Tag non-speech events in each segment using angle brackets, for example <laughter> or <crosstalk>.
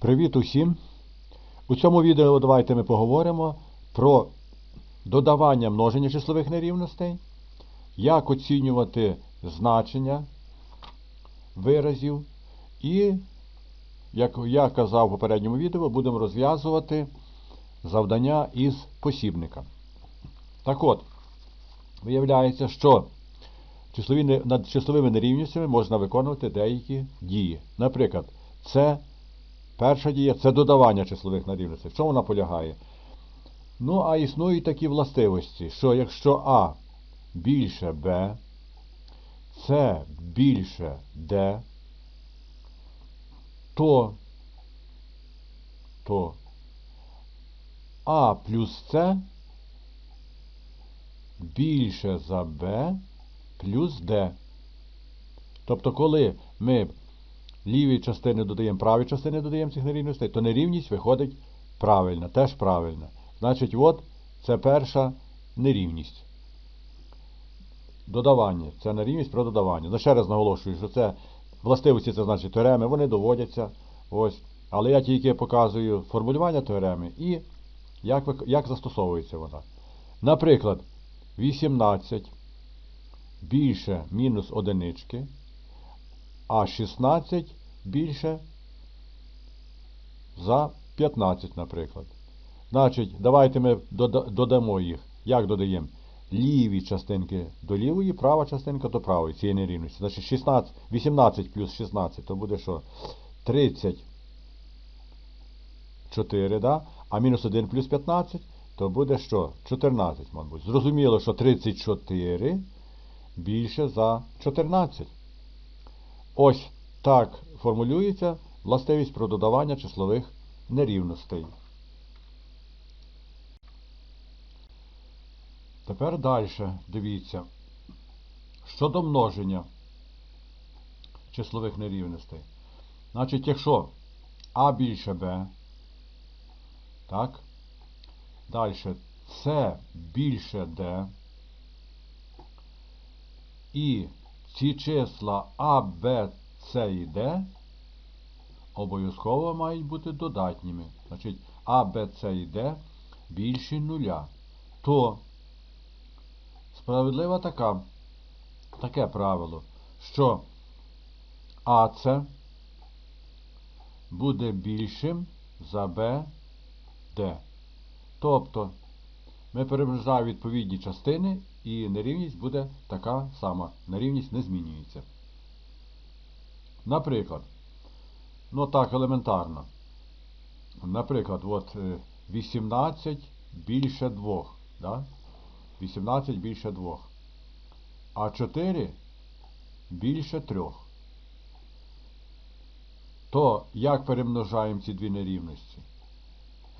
Привіт усім! У цьому відео давайте ми поговоримо про додавання множення числових нерівностей, як оцінювати значення виразів і, як я казав в попередньому відео, будемо розв'язувати завдання із посібника. Так от, виявляється, що числові, над числовими нерівностями можна виконувати деякі дії. Наприклад, це Перша дія це додавання числових нерівностей. В чому вона полягає? Ну, а існують такі властивості, що якщо А більше Б, С більше Д, то, то А плюс С більше за Б плюс Д. Тобто, коли ми ліві частини додаємо, праві частини додаємо цих нерівностей, то нерівність виходить правильна, теж правильна. Значить, от це перша нерівність. Додавання. Це нерівність про додавання. Ну, ще раз наголошую, що це властивості, це значить теореми, вони доводяться. Ось. Але я тільки показую формулювання теореми і як, як застосовується вона. Наприклад, 18 більше мінус одинички а 16 більше за 15, наприклад. Значить, давайте ми додамо їх. Як додаємо? Ліві частинки до лівої, права частинка до правої цієї нерівності. Значить, 16, 18 плюс 16, то буде що? 34, да? а мінус 1 плюс 15, то буде що? 14, мабуть. Зрозуміло, що 34 більше за 14. Ось так формулюється властивість про додавання числових нерівностей. Тепер далі дивіться. Щодо множення числових нерівностей. Значить, якщо А більше Б, так, далі С більше Д, і ці числа А, Б, С і Д обов'язково мають бути додатніми. Значить, А, Б, С і Д більші нуля. То справедлива така, таке правило, що АЦ буде більшим за Б, Д. Тобто ми перемножаємо відповідні частини і нерівність буде така сама. Нерівність не змінюється. Наприклад, ну так, елементарно. Наприклад, от е, 18 більше 2. Да? 18 більше 2. А 4 більше 3. То як перемножаємо ці дві нерівності?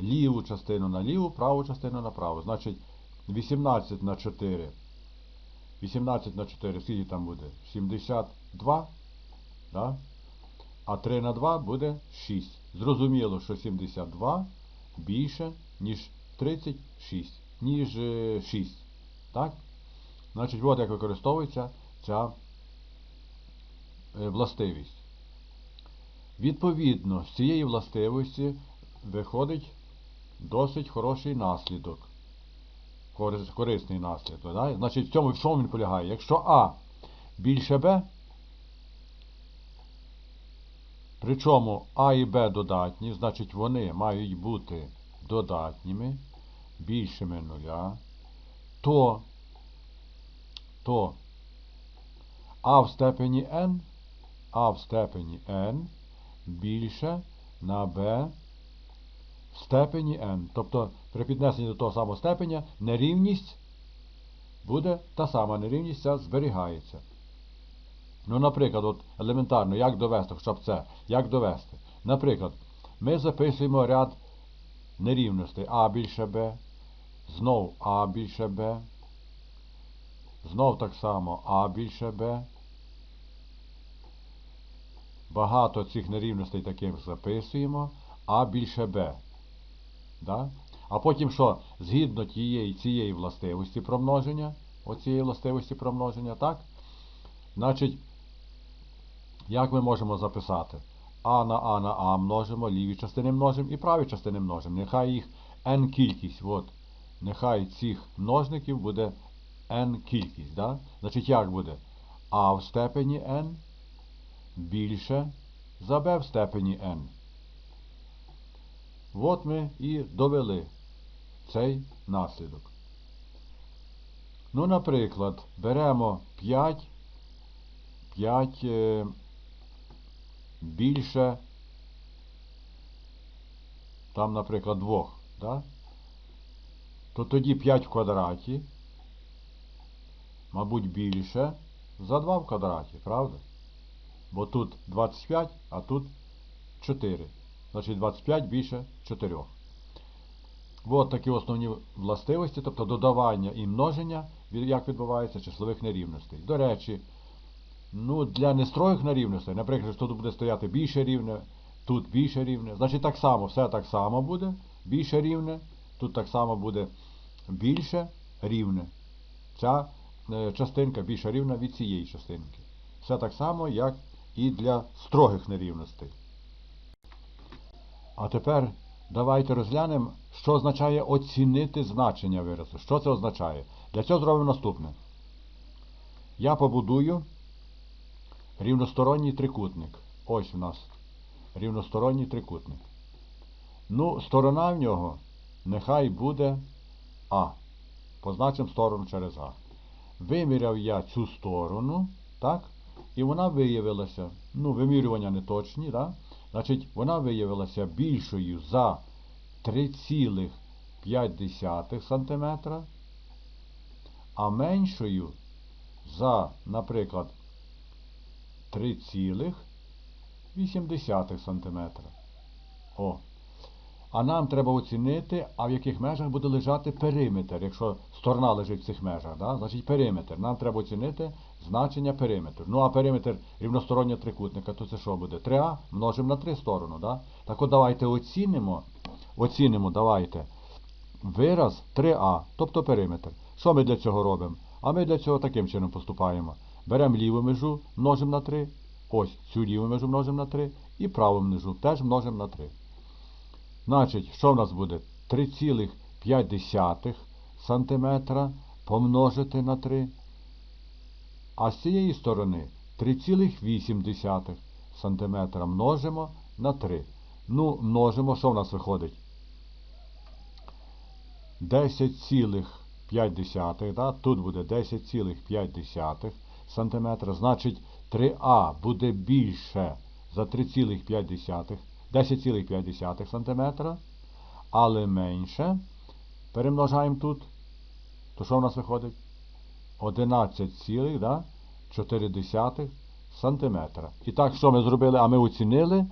Ліву частину на ліву, праву частину на праву. Значить, 18 на 4. 18 на 4, скільки там буде? 72. Да? А 3 на 2 буде 6. Зрозуміло, що 72 більше, ніж 36, ніж е, 6. Так? Значить, от як використовується ця е, властивість. Відповідно, з цієї властивості виходить досить хороший наслідок. Корисний наслідок. Да? Значить, в цьому в чому він полягає? Якщо А більше Б, причому А і Б додатні, значить вони мають бути додатніми, більшими нуля, то, то А в степені n, А в степені n більше на b в степені n. Тобто при піднесенні до того самого степеня нерівність буде та сама нерівність ця зберігається. Ну, наприклад, от елементарно, як довести, хоча б це, як довести? Наприклад, ми записуємо ряд нерівностей А більше Б, знов А більше Б, знов так само А більше Б, багато цих нерівностей таких записуємо, а більше Б. Да? А потім що? Згідно тієї цієї властивості промноження, оцієї властивості промноження, так? Значить, як ми можемо записати? А на А на А множимо, ліві частини множимо і праві частини множимо. Нехай їх n кількість. От. Нехай цих множників буде n кількість. Да? Значить, як буде? А в степені n більше за b в степені n. От ми і довели цей наслідок. Ну, наприклад, беремо 5, 5 е, більше, там, наприклад, 2, да? то тоді 5 в квадраті, мабуть, більше за 2 в квадраті, правда? Бо тут 25, а тут 4. Значить 25 більше 4. От такі основні властивості, тобто додавання і множення, як відбувається числових нерівностей. До речі, ну, для нестрогих нерівностей, наприклад, тут буде стояти більше рівне, тут більше рівне, значить так само, все так само буде, більше рівне, тут так само буде більше рівне. Ця частинка більше рівна від цієї частинки. Все так само, як і для строгих нерівностей. А тепер давайте розглянемо, що означає оцінити значення виразу. Що це означає? Для цього зробимо наступне. Я побудую рівносторонній трикутник. Ось у нас рівносторонній трикутник. Ну, сторона в нього нехай буде А. Позначимо сторону через А. Виміряв я цю сторону, так? І вона виявилася, ну, вимірювання не точні, так? Значить, вона виявилася більшою за 3,5 см, а меншою за, наприклад, 3,8 см. О. А нам треба оцінити, а в яких межах буде лежати периметр, якщо сторона лежить в цих межах, да? значить периметр. Нам треба оцінити значення периметру. Ну а периметр рівностороннього трикутника, то це що буде? 3А множимо на 3 сторону. Да? Так от давайте оцінимо, оцінимо, давайте вираз 3А, тобто периметр. Що ми для цього робимо? А ми для цього таким чином поступаємо. Беремо ліву межу, множимо на 3, ось цю ліву межу множимо на 3, і праву межу теж множимо на 3. Значить, що в нас буде? 3,5 см помножити на 3. А з цієї сторони 3,8 см множимо на 3. Ну, множимо, що в нас виходить? 10,5, да? тут буде 10,5 см. Значить, 3А буде більше за 3,5 10,5 см, але менше. Перемножаємо тут. То що в нас виходить? 11,4 см. І так, що ми зробили? А ми оцінили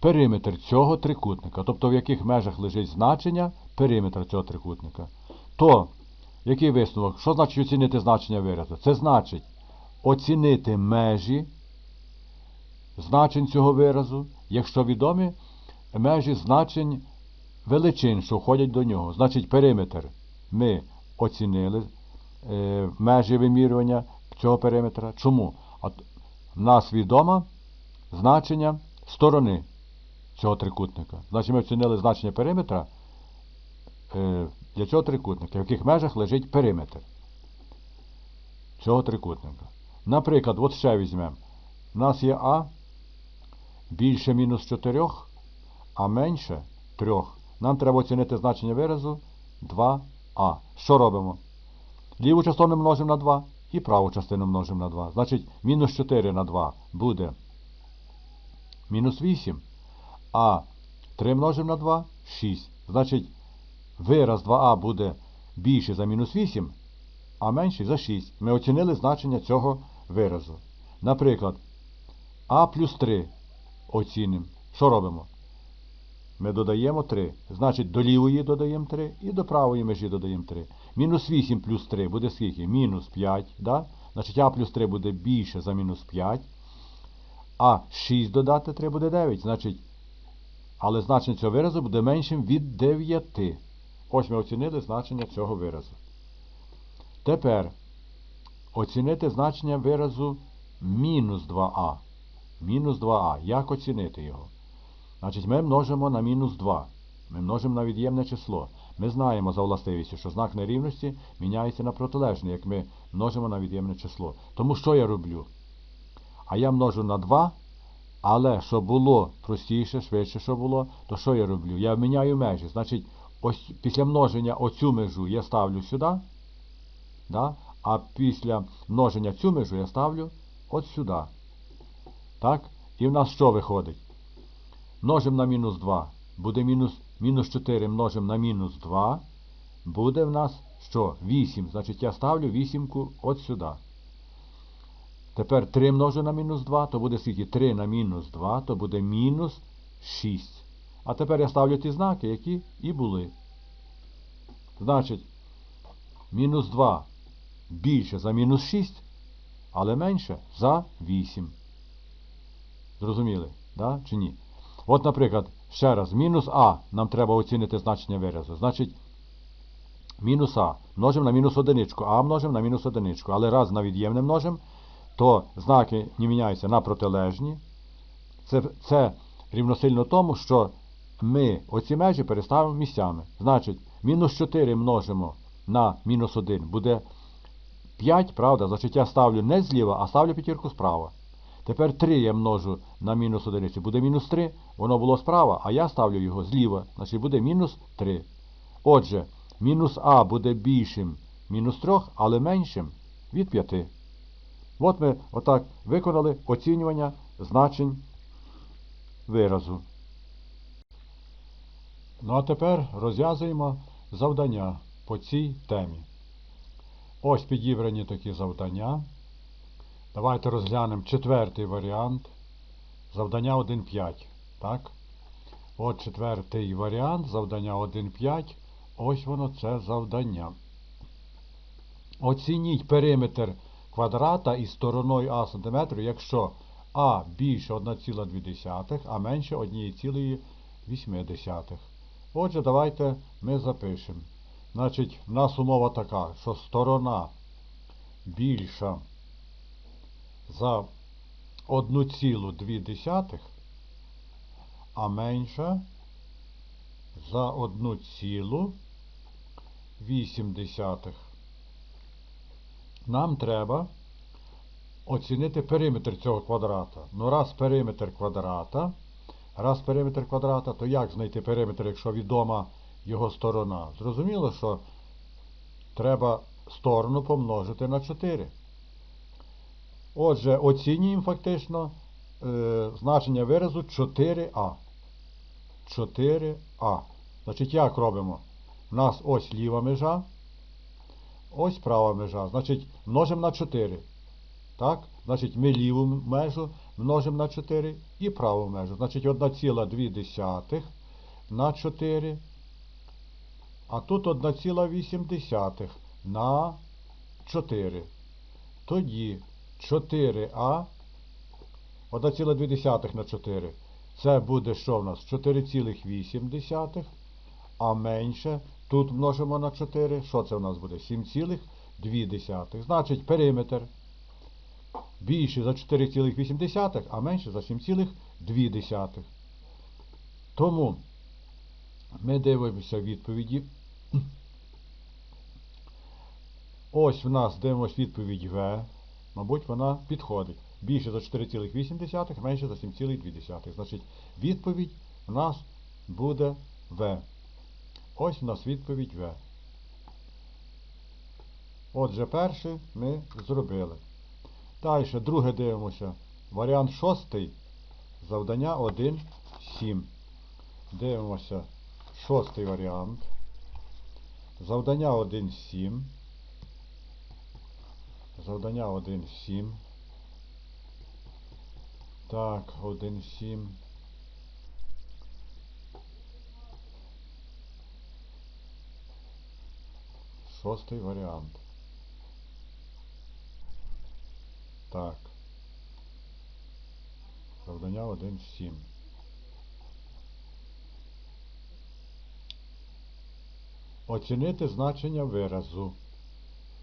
периметр цього трикутника. Тобто в яких межах лежить значення периметра цього трикутника. То, який висновок? Що значить оцінити значення виразу? Це значить оцінити межі значень цього виразу, якщо відомі межі значень величин, що входять до нього. Значить, периметр ми оцінили е, межі вимірювання цього периметра. Чому? От нас відомо значення сторони цього трикутника. Значить, ми оцінили значення периметра е, для цього трикутника, в яких межах лежить периметр цього трикутника. Наприклад, от ще візьмемо. У нас є А більше мінус 4, а менше 3. Нам треба оцінити значення виразу 2а. Що робимо? Ліву частину множимо на 2 і праву частину множимо на 2. Значить, мінус 4 на 2 буде мінус 8, а 3 множимо на 2 6. Значить, вираз 2а буде більше за мінус 8, а менший за 6. Ми оцінили значення цього виразу. Наприклад, а плюс 3 оцінимо. Що робимо? Ми додаємо 3. Значить, до лівої додаємо 3 і до правої межі додаємо 3. Мінус 8 плюс 3 буде скільки? Мінус 5. Да? Значить, а плюс 3 буде більше за мінус 5. А 6 додати 3 буде 9. Значить, але значення цього виразу буде меншим від 9. Ось ми оцінили значення цього виразу. Тепер оцінити значення виразу мінус 2а. Мінус 2а. Як оцінити його? Значить, ми множимо на мінус 2. Ми множимо на від'ємне число. Ми знаємо за властивістю, що знак нерівності міняється на протилежний, як ми множимо на від'ємне число. Тому що я роблю? А я множу на 2, але щоб було простіше, швидше, що було, то що я роблю? Я міняю межі. Значить, ось після множення оцю межу я ставлю сюди, да? а після множення цю межу я ставлю от сюди. Так? І в нас що виходить? Множимо на мінус 2. Буде мінус, мінус 4 множимо на мінус 2. Буде в нас що? 8. Значить, я ставлю вісімку от сюди. Тепер 3 множу на мінус 2, то буде скільки? 3 на мінус 2, то буде мінус 6. А тепер я ставлю ті знаки, які і були. Значить, мінус 2 більше за мінус 6, але менше за 8. Зрозуміли? Да? Чи ні? От, наприклад, ще раз, мінус А нам треба оцінити значення виразу. Значить, мінус А множимо на мінус одиничку, А множимо на мінус одиничку. Але раз на від'ємне множимо, то знаки не міняються на протилежні. Це, це рівносильно тому, що ми оці межі переставимо місцями. Значить, мінус 4 множимо на мінус 1 буде 5, правда? Значить, я ставлю не зліва, а ставлю п'ятірку справа. Тепер 3 я множу на мінус 1, буде мінус 3, воно було справа, а я ставлю його зліва, значить буде мінус 3. Отже, мінус А буде більшим мінус 3, але меншим від 5. От ми отак виконали оцінювання значень виразу. Ну а тепер розв'язуємо завдання по цій темі. Ось підібрані такі завдання. Давайте розглянемо четвертий варіант. Завдання 1.5. Так? От четвертий варіант, завдання 1.5. Ось воно це завдання. Оцініть периметр квадрата із стороною А см, якщо А більше 1,2, а менше 1,8. Отже, давайте ми запишемо. Значить, в нас умова така, що сторона більша за 1,2, а менша за 1,8. Нам треба оцінити периметр цього квадрата. Ну, раз периметр квадрата, раз периметр квадрата, то як знайти периметр, якщо відома його сторона? Зрозуміло, що треба сторону помножити на 4. Отже, оцінюємо фактично е, значення виразу 4а. 4а. Значить, як робимо? У нас ось ліва межа, ось права межа. Значить, множимо на 4. Так? Значить, ми ліву межу множимо на 4 і праву межу. Значить, 1,2 на 4. А тут 1,8 на 4. Тоді 4а 1,2 на 4. Це буде що в нас? 4,8, а менше. Тут множимо на 4. Що це в нас буде? 7,2. Значить, периметр більше за 4,8, а менше за 7,2. Тому ми дивимося відповіді. Ось в нас дивимося відповідь В. Мабуть, вона підходить. Більше за 4,8, менше за 7,2. Значить, відповідь у нас буде В. Ось у нас відповідь В. Отже, перший ми зробили. Далі, друге дивимося. Варіант шостий. Завдання 1,7. Дивимося шостий варіант. Завдання 1,7. Завдання 1.7. Так, 1.7. Шостий варіант. Так. Завдання 1 з 7. Оцінити значення виразу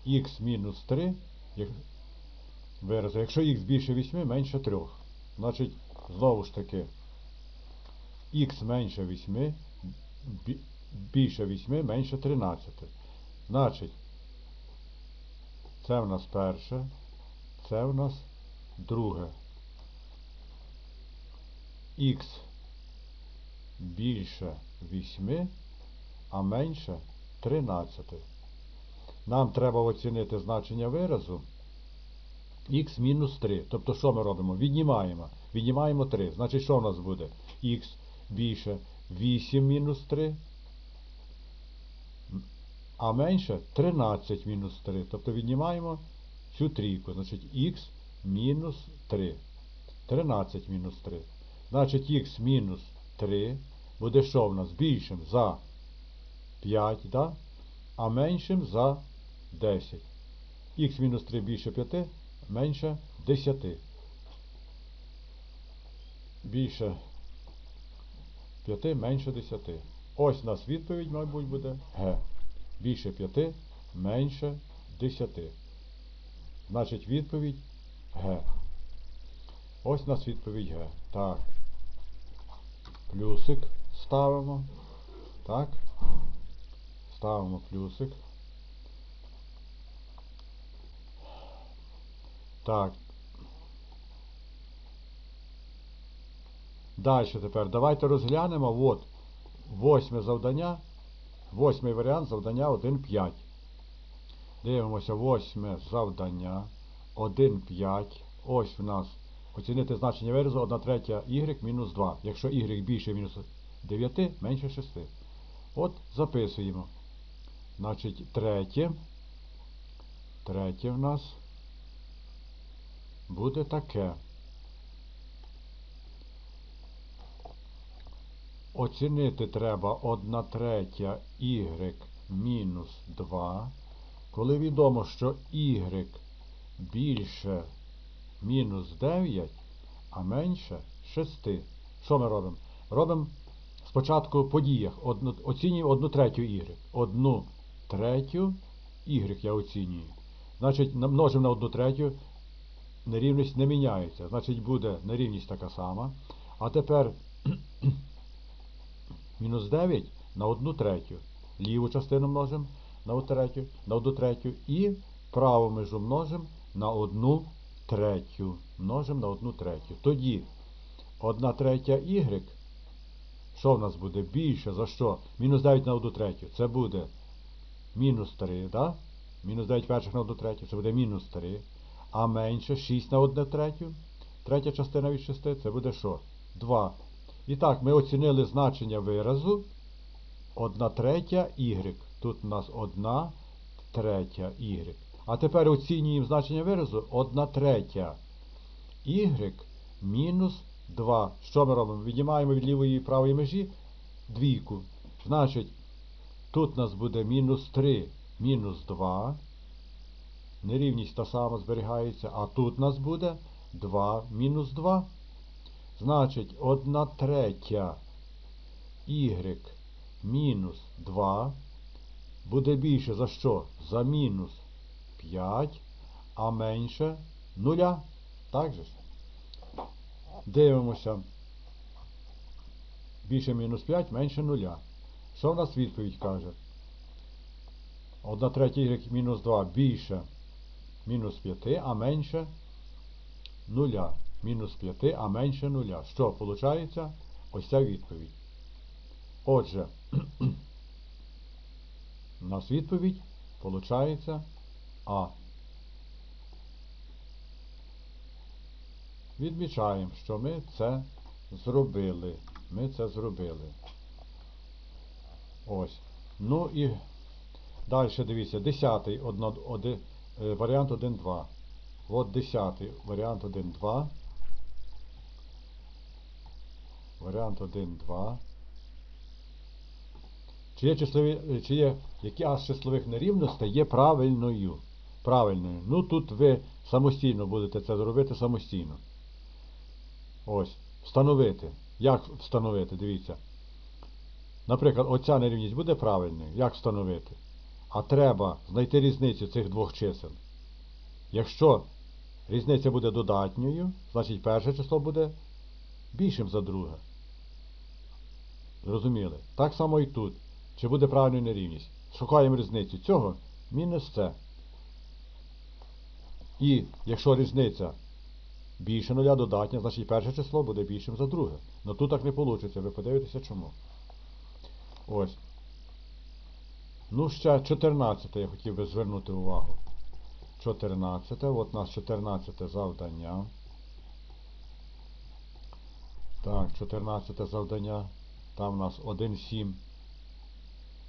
х мінус 3 як- виразу. Якщо х більше 8, менше 3. Значить, знову ж таки, х менше 8, більше 8, менше 13. Значить, це в нас перше, це в нас друге. Х більше 8, а менше 13. Нам треба оцінити значення виразу х мінус 3. Тобто, що ми робимо? Віднімаємо. Віднімаємо 3. Значить, що в нас буде? х більше 8 мінус 3, а менше 13 мінус 3. Тобто віднімаємо цю трійку. Значить, х мінус 3. 13 мінус 3. Значить, х мінус 3 буде що в нас? Більшим за 5, да? а меншим за 10. Х мінус 3 більше 5, менше 10. Більше 5, менше 10. Ось у нас відповідь, мабуть, буде Г. Більше 5, менше 10. Значить, відповідь Г. Ось у нас відповідь Г. Так. Плюсик ставимо. Так. Ставимо плюсик. Так. Далі тепер давайте розглянемо. От восьме завдання. Восьмий варіант завдання 1.5. Дивимося, восьме завдання 1.5. Ось в нас оцінити значення виразу 1 третя y мінус 2. Якщо y більше мінус 9, менше 6. От записуємо. Значить, третє. Третє в нас буде таке. Оцінити треба 1 третя y мінус 2. Коли відомо, що y більше мінус 9, а менше 6. Що ми робимо? Робимо спочатку по діях. Оцінюємо 1 третю y. 1 третю y я оцінюю. Значить, множимо на 1 третю, нерівність не міняється. Значить, буде нерівність така сама. А тепер <clears throat> мінус 9 на 1 третю. Ліву частину множимо на 1 третю, на 1 третю і праву межу множимо на 1 третю. Множимо на 1 третю. Тоді 1 третя y, що в нас буде? Більше за що? Мінус 9 на 1 третю. Це буде мінус 3, да? Мінус 9 перших на 1 третю, це буде мінус 3. А менше 6 на 1 третю. Третя частина від 6, це буде що? 2. І так, ми оцінили значення виразу 1 третя y. Тут у нас 1 третя y. А тепер оцінюємо значення виразу 1 третя y мінус 2. Що ми робимо? Віднімаємо від лівої і правої межі двійку. Значить, тут у нас буде мінус 3, мінус 2. Нерівність та сама зберігається. А тут у нас буде 2 мінус 2. Значить, 1 третя y мінус 2 буде більше за що? За мінус 5, а менше 0. Так же ж? Дивимося. Більше мінус 5, менше 0. Що в нас відповідь каже? 1 третя y мінус 2 більше мінус 5, а менше 0 мінус 5, а менше 0. Що виходить? Ось ця відповідь. Отже, <clears throat> у нас відповідь виходить А. Відмічаємо, що ми це зробили. Ми це зробили. Ось. Ну і далі дивіться, 10 одно, оди, е, варіант 1-2. От 10 варіант 1-2. Варіант 1-2. Чи є, числові, чи є яка з числових нерівностей є правильною? Правильною. Ну тут ви самостійно будете це зробити самостійно. Ось. Встановити. Як встановити? Дивіться. Наприклад, оця нерівність буде правильною. Як встановити? А треба знайти різницю цих двох чисел. Якщо різниця буде додатньою, значить перше число буде більшим за друге. Зрозуміли? Так само і тут. Чи буде правильною нерівність? Шукаємо різницю цього мінус це. І якщо різниця більше нуля додатня, значить перше число буде більшим за друге. Ну тут так не вийде, ви подивитеся чому. Ось. Ну, ще 14 я хотів би звернути увагу. 14, от у нас 14 завдання. Так, 14 завдання. Там у нас 1,7.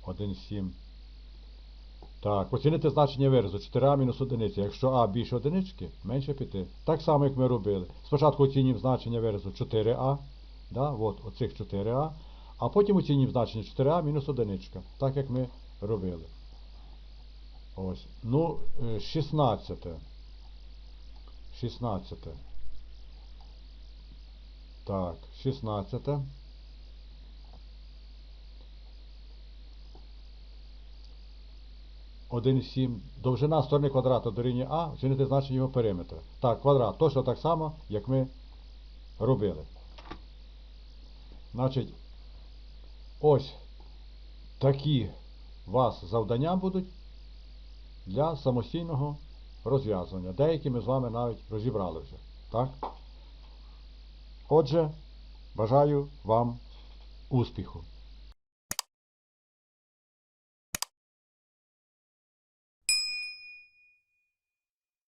1,7. Так, оцінити значення виразу 4а мінус одиниця. Якщо а більше одинички, менше 5. Так само, як ми робили. Спочатку оцінюємо значення виразу 4а. Да, от, оцих 4а. А потім оцінюємо значення 4а мінус одиничка. Так як ми робили. Ось. Ну, е, 16. 16. Так, 16. Один сім. Довжина сторони квадрата дорівнює А, оцінити значення його периметра. Так, квадрат точно так само, як ми робили. Значить, ось такі вас завдання будуть для самостійного розв'язування. Деякі ми з вами навіть розібрали вже. Так? Отже, бажаю вам успіху.